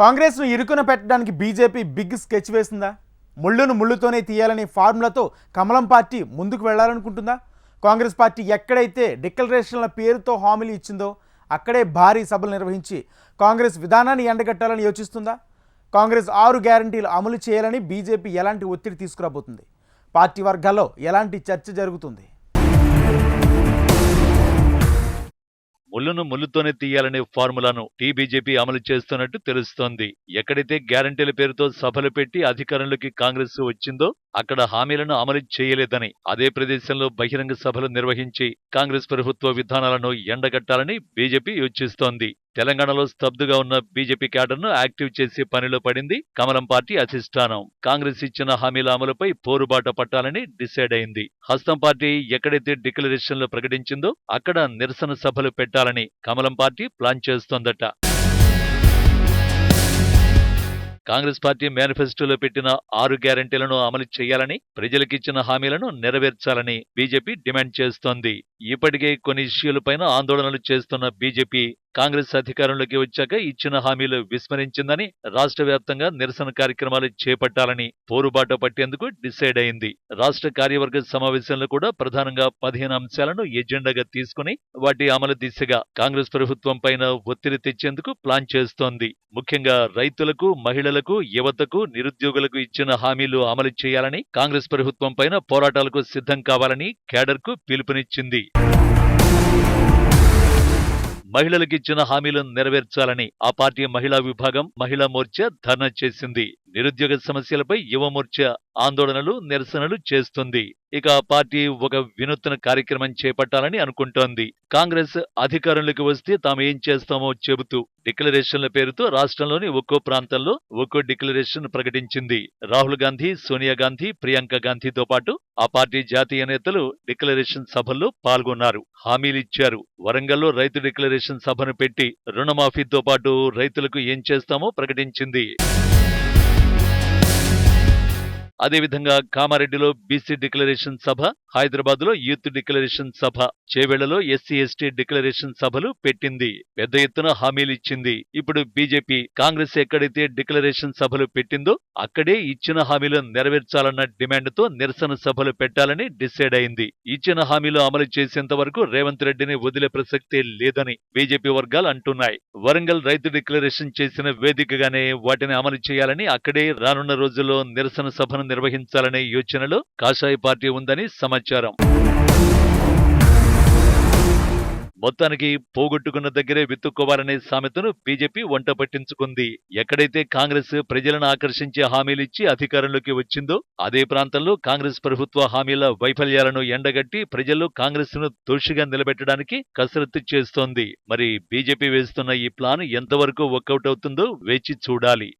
కాంగ్రెస్ను ఇరుకున పెట్టడానికి బీజేపీ బిగ్ స్కెచ్ వేసిందా? ముళ్ళును ముళ్ళుతోనే తీయాలని ఫార్ములాతో కమలం పార్టీ ముందుకు వెళ్ళాలనుకుంటుందా? కాంగ్రెస్ పార్టీ ఎక్కడైతే డిక్లరేషన్ల పేరుతో హామీలు ఇచ్చిందో అక్కడే భారీ సభలు నిర్వహించి కాంగ్రెస్ విధానాన్ని ఎండగట్టాలని యోచిస్తుందా? కాంగ్రెస్ ఆరు గ్యారంటీలు అమలు చేయాలని బీజేపీ ఎలాంటి ఒత్తిడి తీసుకురాబోతుంది? పార్టీ వర్గాల్లో ఎలాంటి చర్చ జరుగుతుంది? ముళ్ళును ముళ్ళుతోనే తీయాలనే ఫార్ములాను టీబీజేపీ అమలు చేస్తున్నట్టు తెలుస్తోంది. ఎక్కడైతే గ్యారంటీల పేరుతో సభలు పెట్టి అధికారంలోకి కాంగ్రెస్ వచ్చిందో అక్కడ హామీలను అమలు చేయలేదని అదే ప్రదేశంలో బహిరంగ సభలు నిర్వహించి కాంగ్రెస్ ప్రభుత్వ విధానాలను ఎండగట్టాలని బీజేపీ యోచిస్తోంది. తెలంగాణలో స్తబ్దుగా ఉన్న బీజేపీ క్యాడర్ను యాక్టివ్ చేసే పనిలో పడింది కమలం పార్టీ అధిష్టానం కాంగ్రెస్ ఇచ్చిన హామీల అమలుపై పోరుబాట పట్టాలని డిసైడ్ అయింది. హస్తం పార్టీ ఎక్కడైతే డిక్లరేషన్లు ప్రకటించిందో అక్కడ నిరసన సభలు పెట్టాలని కమలం పార్టీ ప్లాన్ చేస్తోందట. కాంగ్రెస్ పార్టీ మేనిఫెస్టోలో పెట్టిన ఆరు గ్యారంటీలను అమలు చేయాలని ప్రజలకిచ్చిన హామీలను నెరవేర్చాలని బీజేపీ డిమాండ్ చేస్తోంది. ఇప్పటికే కొన్ని ఇష్యూలపైన ఆందోళనలు చేస్తున్న బీజేపీ కాంగ్రెస్ అధికారంలోకి వచ్చాక ఇచ్చిన హామీలు విస్మరించిందని రాష్ట్ర వ్యాప్తంగా నిరసన కార్యక్రమాలు చేపట్టాలని పోరుబాట పట్టేందుకు డిసైడ్ అయింది. రాష్ట్ర కార్యవర్గ సమావేశంలో కూడా ప్రధానంగా పదిహేను అంశాలను ఎజెండాగా తీసుకుని వాటి అమలు దిశగా కాంగ్రెస్ ప్రభుత్వం పైన ఒత్తిడి తెచ్చేందుకు ప్లాన్ చేస్తోంది. ముఖ్యంగా రైతులకు మహిళలకు యువతకు నిరుద్యోగులకు ఇచ్చిన హామీలు అమలు చేయాలని కాంగ్రెస్ ప్రభుత్వం పైన పోరాటాలకు సిద్ధం కావాలని కేడర్కు పిలుపునిచ్చింది. మహిళలకు ఇచ్చిన హామీలను నెరవేర్చాలని ఆ పార్టీ మహిళా విభాగం మహిళా మోర్చా ధర్నా చేసింది. నిరుద్యోగ సమస్యలపై యువ మోర్చా ఆందోళనలు నిరసనలు చేస్తుంది. ఇక ఆ పార్టీ ఒక వినూత్న కార్యక్రమం చేపట్టాలని అనుకుంటోంది. కాంగ్రెస్ అధికారంలోకి వస్తే తాము ఏం చేస్తామో చెబుతూ డిక్లరేషన్ల పేరుతో రాష్ట్రంలోని ఒక్కో ప్రాంతంలో ఒక్కో డిక్లరేషన్ ప్రకటించింది. రాహుల్ గాంధీ సోనియా గాంధీ ప్రియాంక గాంధీతో పాటు ఆ పార్టీ జాతీయ నేతలు డిక్లరేషన్ సభల్లో పాల్గొన్నారు. హామీలిచ్చారు వరంగల్లో రైతు డిక్లరేషన్ సభను పెట్టి రుణమాఫీతో పాటు రైతులకు ఏం చేస్తామో ప్రకటించింది. అదేవిధంగా కామారెడ్డిలో బీసీ డిక్లరేషన్ సభ హైదరాబాద్లో యూత్ డిక్లరేషన్ సభ. చేవేళ్ళలో ఎస్సీ ఎస్టీ డిక్లరేషన్ సభలు పెట్టింది. పెద్ద ఎత్తున హామీలు ఇచ్చింది. ఇప్పుడు బీజేపీ కాంగ్రెస్ ఎక్కడైతే డిక్లరేషన్ సభలు పెట్టిందో అక్కడే ఇచ్చిన హామీలు నెరవేర్చాలన్న డిమాండ్తో నిరసన సభలు పెట్టాలని డిసైడ్ అయింది. ఇచ్చిన హామీలు అమలు చేసేంత వరకు రేవంత్ రెడ్డిని వదిలే ప్రసక్తే లేదని బీజేపీ వర్గాలు అంటున్నాయి. వరంగల్ రైతు డిక్లరేషన్ చేసిన వేదికగానే వాటిని అమలు చేయాలని అక్కడే రానున్న రోజుల్లో నిరసన సభను నిర్వహించాలనే యోచనలో కాషాయ పార్టీ ఉందని సమాచారం మొత్తానికి పోగొట్టుకున్న దగ్గరే విత్తుకోవాలనే సామెతను బీజేపీ వంట పట్టించుకుంది. ఎక్కడైతే కాంగ్రెస్ ప్రజలను ఆకర్షించే హామీలిచ్చి అధికారంలోకి వచ్చిందో అదే ప్రాంతంలో కాంగ్రెస్ ప్రభుత్వ హామీల వైఫల్యాలను ఎండగట్టి ప్రజల్లో కాంగ్రెస్ను దోషిగా నిలబెట్టడానికి కసరత్తు చేస్తోంది. మరి బీజేపీ వేస్తున్న ఈ ప్లాన్ ఎంతవరకు వర్కౌట్ అవుతుందో వేచి చూడాలి.